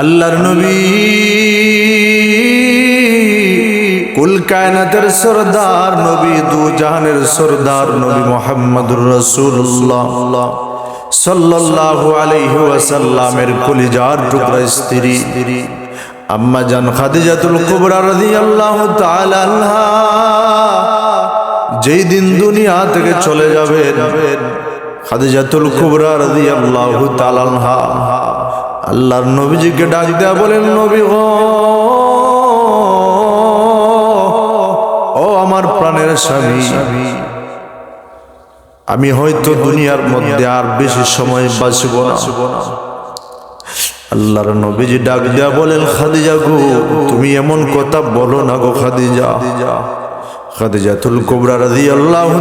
আল্লাহর নবী কুল কায়নাতের সরদার নবী, দু জাহানের সরদার নবী মোহাম্মদুর রাসূলুল্লাহ সাল্লাল্লাহু আলাইহি ওয়াসাল্লামের কলিজার টুকরা স্ত্রী। আম্মা জান খাদিজাতুল কুবরা রাদিয়াল্লাহু তাআলা আনহা, যেই দিন দুনিয়া থেকে চলে যাবেন, খাদিজাতুল কুবরা রাদিয়াল্লাহু তাআলা আনহা। আল্লাহর নবীজিকে ডাক দেয়া বলেন, নবী গো, ও আমার প্রাণের স্বামী, আমি হয়তো দুনিয়ার মধ্যে আর বেশি সময় বাঁচব না। আল্লাহর নবীজি ডাক দেয়া বলেন, খাদিজা গো, তুমি এমন কথা বলো না গো, খাদিজা। খাদিজাতুল কুবরা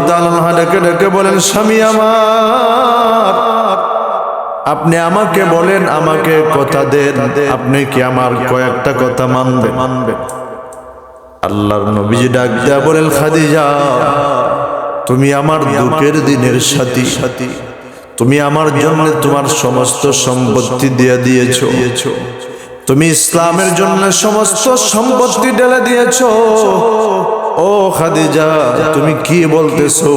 তাআলা আনহা ডেকে ডেকে বলেন, স্বামী আমার আপনি আমাকে বলেন, আমাকে কথা দেন। আপনি কি আমার কয়েকটা কথা মানবে মানবে আল্লাহর নবীজি ডাক দেয়া বলেন, খাদিজা, তুমি আমার দুঃখের দিনের সাথী সাথী। তুমি আমার জন্য তোমার সমস্ত সম্পত্তি দিয়ে দিয়েছ। তুমি ইসলামের জন্য সমস্ত সম্পত্তি ঢেলে দিয়েছ। ও খাদিজা, তুমি কি বলতেছো?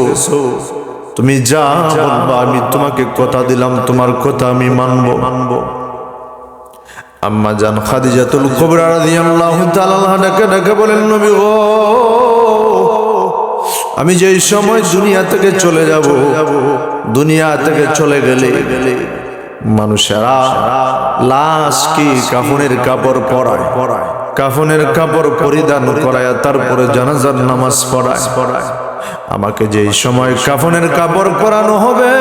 তুমি যা বলবা, আমি তোমাকে কথা দিলাম, তোমার কথা আমি মানবো। মানবো আম্মা জান খাদিজাতুল কুবরা রাদিয়াল্লাহু তাআলা ডাকে ডাকে বলেন, নবী গো, আমি যেই সময় দুনিয়া থেকে চলে যাব, দুনিয়া থেকে চলে গেলে মানুষেরা লাশ কি কাফনের কাপড় পরায়? পরায় কাফনের কাপড় পরিধান করায়, তারপরে জানাজার নামাজ পড়ায় পড়ায়। আমাকে যেই সময় কাফনের কাপড় পরানো হবে,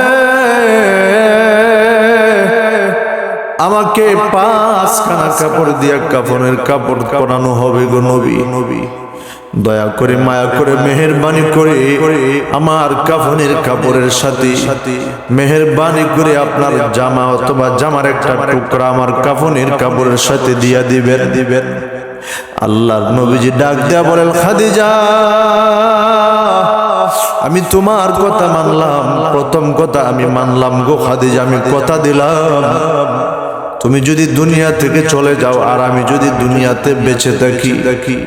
আমাকে পাঁচখানা কাপড় দিয়া কাফনের কাপড় পরানো হবে গো নবী। নবী দয়া করে, মায়া করে, মেহেরবানি করে আমার কাফনের কাপড়ের সাথে মেহেরবানি করে আপনার জামা অথবা জামার একটা টুকরা আমার কাফনের কাপড়ের সাথে দিয়া দিবেন দিবেন। আল্লাহর নবীজি ডাক দেয়া বলেন, খাদিজা! আমি তোমার কথা মানলাম, প্রথম কথা আমি মানলাম গো খাদিজা, আমি কথা দিলাম। তুমি যদি দুনিয়া থেকে চলে যাও আর আমি যদি দুনিয়াতে বেঁচে থাকি দেখি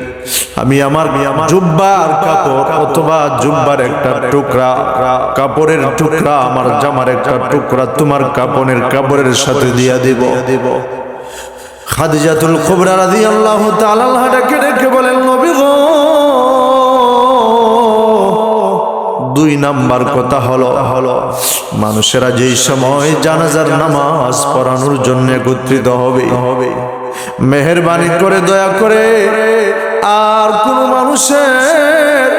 আমি আমার জুব্বার কাপড় অথবা জুব্বার একটা টুকরা, কাপড়ের টুকরা, আমার জামার একটা টুকরা তোমার কাপড়ের কাপড়ের সাথে দিয়া দিব। দিব খাদিজাতুল কুবরা রাদিয়াল্লাহু আনহা ডেকে ডেকে বলেন, নবী গো দুই নাম্বার কথা হলো হলো মানুষেরা যেই সময় জানাজার নামাজ পড়ানোর জন্য একত্রিত হবে হবে মেহরবানি করে, দয়া করে আর কোন মানুষের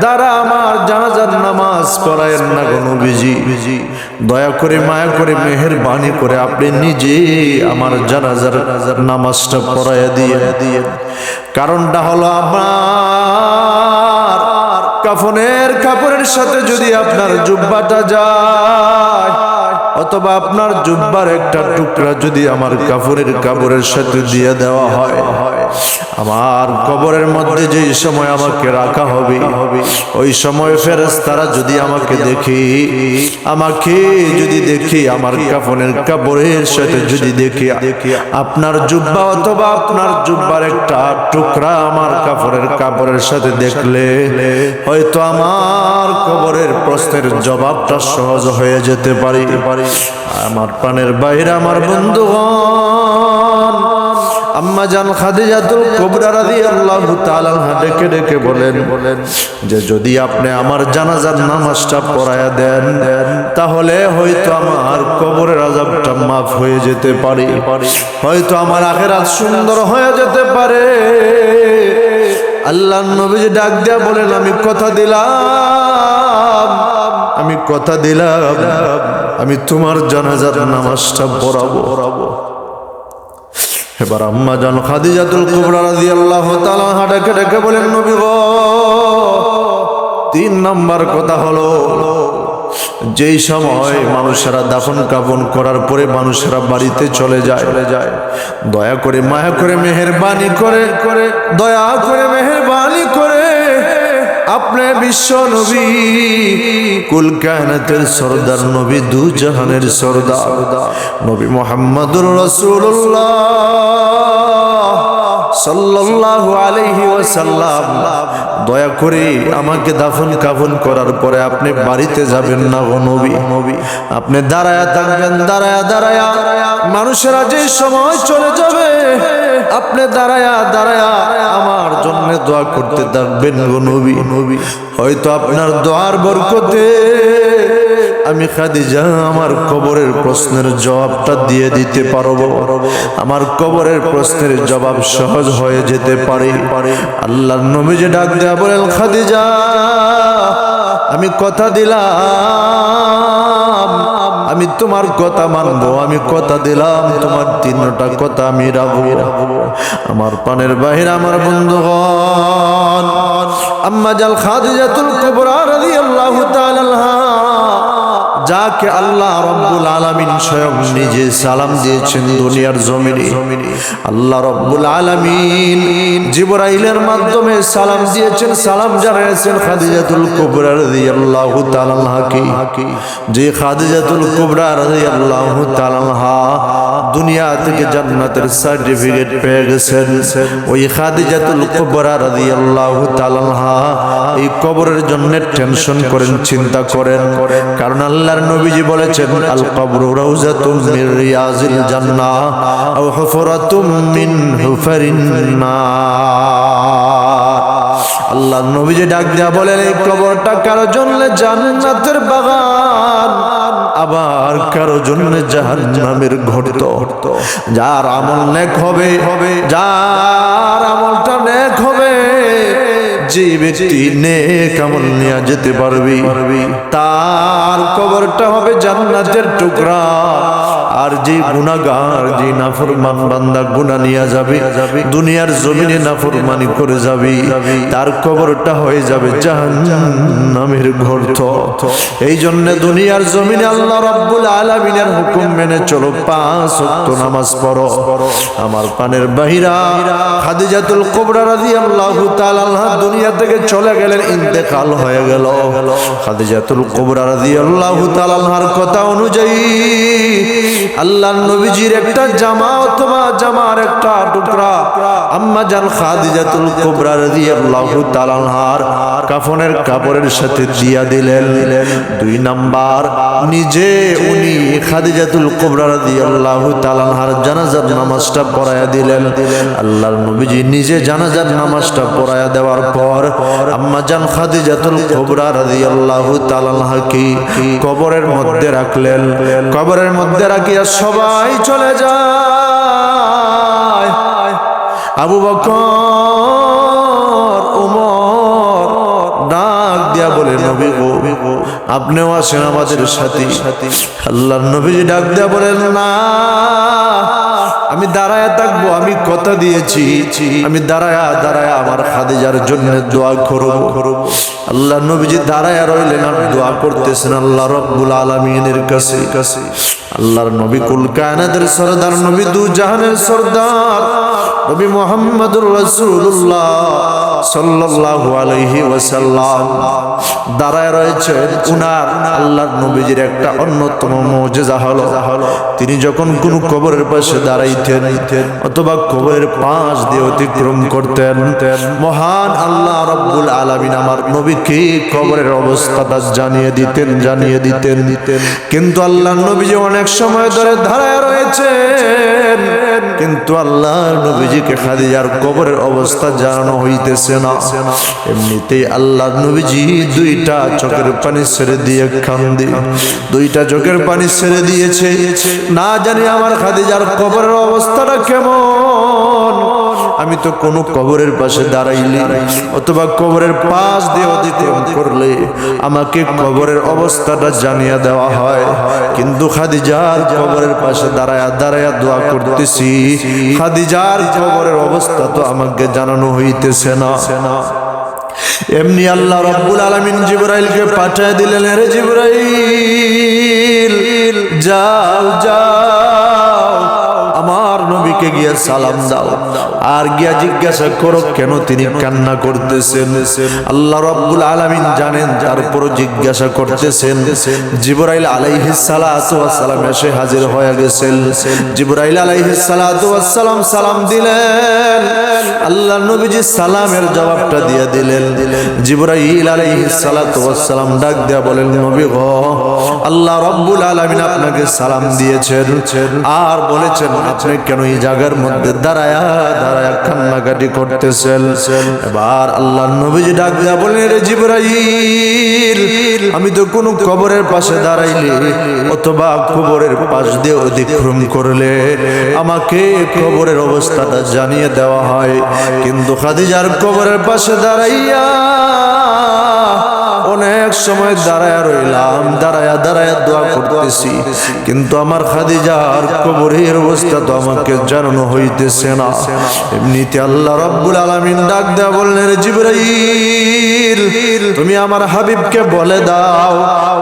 দ্বারা আমার জানাজার নামাজ পড়ায়েন না কোনো বিজি বিজি দয়া করে, মায়া করে, মেহরবানি করে আপনি নিজে আমার জানাজার নামাজটা পড়াইয়া দিয়ে দিয়ে কারণটা হলো আমার কাফনের কাপড়ের সাথে যদি আপনার জুব্বাটা যায় অথবা আপনার জুব্বার একটা টুকরা যদি আমার কাপড়ের কাপড়ের সাথে দিয়ে দেওয়া হয়, আমার কবরের মধ্যে যে সময় আমাকে রাখা হবে, ওই সময় ফেরেস তারা যদি আমাকে দেখি, আমাকে যদি দেখি, আমার কাফনের কাপড়ের সাথে যদি দেখি, আপনার জুব্বা অথবা আপনার জুব্বার একটা টুকরা আমার কাপড়ের কাপড়ের সাথে দেখলে, হয়তো আমার কবরের প্রশ্নের জবাবটা সহজ হয়ে যেতে পারি। আমার প্রাণের বাইরে আমার বন্ধুগণ। আম্মা জান খাদিজাতুল কুবরা রাদিয়াল্লাহু তাআলা ডেকে ডেকে বলেন বলেন যে যদি আপনি আমার জানাজার নামাজটা পড়ায়া দেন, তাহলে হয়তো আমার কবরের আযাবটা মাফ হয়ে যেতে পারে, হয়তো আমার আখেরাত সুন্দর হয়ে যেতে পারে। আল্লাহ নবীজি ডাক দিয়া বলেন, আমি কথা দিলাম। আমি কথা দিলাম, আমি তোমার জানাজার নামাজটা পড়াবো। পড়াবো এবার আম্মা জান খাদিজাতুল কুবরা রাদিয়াল্লাহু তাআলা হাডাকে ডেকে বলেন, নবী গো, তিন নাম্বার কথা হলো, যেই সময় মানুষেরা দাফন কাফন করার পরে মানুষেরা বাড়িতে চলে যায়। যায় দয়া করে মায়া করে মেহেরবানি করে করে দয়া করে করে আপনি বিশ্ব নবী, কুল কায়নাতের সর্দার নবী, দু জাহানের সর্দার। নবী মোহাম্মদুর রসুল্লাহ সাল্লাল্লাহু আলাইহি ওয়াসাল্লাম। দয়া করে আমাকে দাফন কাফন করার পরে আপনি বাড়িতে যাবেন না নবী নবী। আপনি দাঁড়ায়া থাকবেন, দাঁড়ায়া দাঁড়ায়া। মানুষেরা যে সময় চলে যাবে আপনি দাঁড়ায়া দাঁড়ায়া আমার জন্য দোয়া করতে থাকবেন গো নবী। নবী হয়তো আপনার দোয়ার বরকতে আমি খাদিজা, আমার কবরের প্রশ্নের জবাবটা দিয়ে দিতে পারব। আমার কবরের প্রশ্নের জবাব সহজ হয়ে যেতে পারে। আল্লাহ নবী যে ডাক দেয়া বলেন, খাদিজা, আমি কথা দিলাম। আমি তোমার কথা মানবো, আমি কথা দিলাম, তোমার তিনটা কথা আমি রাখব আমার পানের বাহির আমার বন্ধু আম্মা জাল খাদিজাতুল কুবরা রাদিয়াল্লাহু তাআলা যাকে আল্লাহ রব্বুল আলমিন স্বয়ং নিজে সালাম দিয়েছেন দুনিয়ার জমিনে, আল্লাহ রব্বুল আলমিন জিবরাইলের মাধ্যমে সালাম দিয়েছেন, সালাম জানিয়েছেন খাদিজাতুল কুবরা রাদিয়াল্লাহু হাকি আনহাকে। যে খাদিজাতুল কুবরা রাদিয়াল্লাহু তাআলা আনহা দুনিয়া থেকে জান্নাতের সার্টিফিকেট পেয়ে গেছেন। ওই খাদিজাতুল কুবরা রাদিয়াল্লাহু তাআলা এই কবরের জন্য টেনশন করেন, চিন্তা করেন। কারণ আল্লাহর নবীজি বলেছেন আল কবরু রাউজাতুম মির রিয়াজিল জান্নাহ আও হুফরাতুম মিন হুফারিন নার আল্লাহ নবীজি ডাক দেয়া বলেন, এই কবরটা কারও জন্য জান্নাতের বাগান। আবার কারও জন্য জাহান্নামের ঘটত। যার আমল নেক হবে হবে যার আমলটা নেক হবে, যে ব্যক্তি নেক আমল নিয়ে যেতে পারবি, তার কবরটা হবে জান্নাতের টুকরা। আর যে গুনাগার যে নাফরমান বান্দা গুনাহ নিয়ে যাবে, দুনিয়ার জমিনে নাফরমানি করে যাবে, তার কবরটা হয়ে যাবে জাহান্নামের ঘরত। এই জন্য দুনিয়ার জমিনে আল্লাহ রাব্বুল আলামিনের হুকুম মেনে চলো, পাঁচ ওয়াক্ত নামাজ পড়ো। আমার পানের বাহিরা খাদিজাতুল কুবরা রাদিয়াল্লাহু তাআলা আনহা দুনিয়া থেকে চলে গেলেন, ইন্তেকাল হয়ে গেল। খাদিজাতুল কুবরা রাদিয়াল্লাহু তাআলা আনহার কথা অনুযায়ী আল্লাহ নবীজির একটা জামা অথবা জামার একটা টুকরা। আম্মা জান খাদিজাতুল কুবরা রাদিয়াল্লাহু তাআলা আনহার কাফনের কাপড়ের সাথে দিয়া দিলেন দুই নাম্বার। নিজে উনি খাদিজাতুল কুবরা রাদিয়াল্লাহু তাআলা আনহার জানাজার নামাজটা পড়ায়া দিলেন। আল্লাহর নবীজি নিজে জানাজার নামাজটা পড়ায়া দেওয়ার পর আম্মা জান খাদিজাতুল কুবরা রাদিয়াল্লাহু তাআলা আনহাকে কবরের মধ্যে রাখলেন। কবরের মধ্যে রাখিয়া সবাই চলে যায়। আবু বকর উমর ডাক দিয়া বলে নবী গো আপনিও আসেন আমাদের সাথে। আল্লাহর নবীজি ডাক দিয়া বলেন না আমি দাঁড়ায় থাকব আমি কথা দিয়েছি। আমি দাঁড়ায় দাঁড়ায় আমার খাদিজার জন্য দোয়া করব। আল্লাহ নবীজি দাঁড়ায় রইলেন আর দোয়া করতেছেন আল্লাহ রব্বুল আলমিনের কাছে। কাছে আল্লাহর নবী কুল কায়নাতের সরদার নবী দু জাহানের সরদার নবী মোহাম্মদুর রাসূলুল্লাহ সাল্লাল্লাহু আলাইহি ওয়াসাল্লাম। দাঁড়ায় রয়েছে উনার আল্লাহর নবীজির একটা অন্যতম মুজিজা হলো। তিনি যখন কোন কবরের পাশে দাঁড়াইতেন অথবা কবরের পাশ দিয়ে অতিক্রম করতেন, মহান আল্লাহ রব্বুল আলামিন আমার নবীকে কবরের অবস্থাটা জানিয়ে দিতেন জানিয়ে দিতেন। কিন্তু আল্লাহ নবীজি অনেক সময় ধরে দাঁড়ায় রয়েছেন। কিন্তু আল্লাহ নবীজিকে খাদিজার কবরের অবস্থা জানানো হইতেছে না। এমনিতেই আল্লাহ নবীজি দুইটা চোখের পানি ছেড়ে দিয়ে কান্দি। দুইটা চোখের পানি ছেড়ে দিয়েছে। না জানি আমার খাদিজার কবরের অবস্থাটা কেমন। আমি তো কোনো কবরের পাশে দাঁড়াইলি অথবা কবরের পাশ দিয়ে অতিক্রম করলে আমাকে কবরের অবস্থাটা জানিয়ে দেওয়া হয়। কিন্তু খাদিজার কবরের পাশে দাঁড়ায়া দাঁড়ায়া দোয়া করতেছি। খাদিজার কবরের অবস্থা তো আমাকে জানানো হইতেছে না। এমনি আল্লাহ রব্বুল আলমিন জিব্রাইলকে পাঠিয়ে দিলেন রে জিব্রাইল যাও যাও নবীকে গিয়ে সালাম দাও। আর গিয়া জিজ্ঞাসা করো, কেন তিনি কান্না করতেছেন? আল্লাহ রাব্বুল আলামিন জানেন, তারপরও জিজ্ঞাসা করতেছেন। জিবরাইল আলাইহিস সালাতু ওয়াস সালাম এসে হাজির হয়ে গেছেন। জিবরাইল আলাইহিস সালাতু ওয়াস সালাম সালাম দিলেন। আল্লাহ নবীজি সালামের জবাবটা দিয়ে দিলেন। জিবরাইল আলাইহিস সালাতু ওয়াস সালাম ডাক দেয়া বলেন, নবী গো, আল্লাহ রাব্বুল আলামিন আপনাকে সালাম দিয়েছেন। আর বলেছেন, আপনি কেন এই জায়গার মধ্যে দাঁড়ায়া দাঁড়ায়া কান্নাকাটি করতেছেন। এবার আল্লাহ নবীজি ডাক দেয়া বলেন রে জিবরাইল, আমি তো কোন কবরের পাশে দাঁড়াইলে অথবা কবরের পাশ দিয়ে অতিক্রম করলে আমাকে কবরের অবস্থাটা জানিয়ে দেওয়া হয়। কিন্তু খাদিজার কবরের পাশে দাঁড়াইয়া অনেক সময় দাঁড়ায় রইলাম, দাঁড়ায়া দাঁড়ায়া দোয়া করতেছি। কিন্তু আমার খাদিজার কবরের অবস্থা তো আমাকে জানানো হইতেছে না। এমনিতে আল্লাহ রব্বুল আলামিন ডাক দেয়া বললেন, জিবরাইল, তুমি আমার হাবিবকে বলে দাও,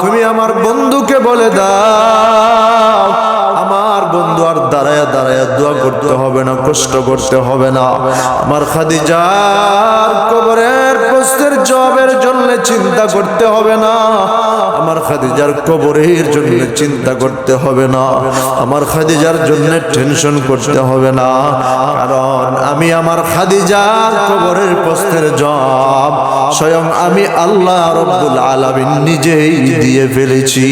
তুমি আমার বন্ধুকে বলে দাও আমার বন্ধু আর দাঁড়ায়া দাঁড়ায় দোয়া করতে হবে না, কষ্ট করতে হবে না। আমার খাদিজার কবরের প্রশ্নের জবাবের জন্য চিন্তা করতে হবে না। আমার খাদিজার কবরের জন্য চিন্তা করতে হবে না। আমার খাদিজার জন্য টেনশন করতে হবে না। কারণ আমি আমার খাদিজার কবরের প্রশ্নের জবাব স্বয়ং আমি আল্লাহ রব্বুল আলামিন নিজেই দিয়ে ফেলেছি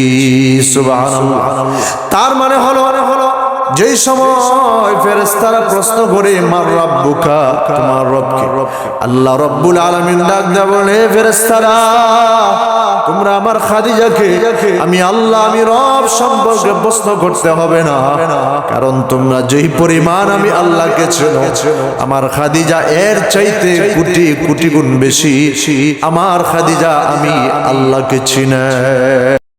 তার মানে হলো হলো যেই সময় ফেরেশতারা প্রশ্ন করে, মার রব্বুকা তোমার রবকে আল্লাহ রব্বুল আলামিন ডাক দেয়া বলে "হে ফেরেশতারা, তোমরা আমার খাদিজাকে, আমি আল্লাহ, আমি রব সম্পর্কে প্রশ্ন করতে হবে না। কারণ তোমরা যেই পরিমাণ আমি আল্লাহকে চেনো, আমার খাদিজা এর চাইতে কোটি কোটি গুণ বেশি। আমার খাদিজা আমি আল্লাহকে চিনে।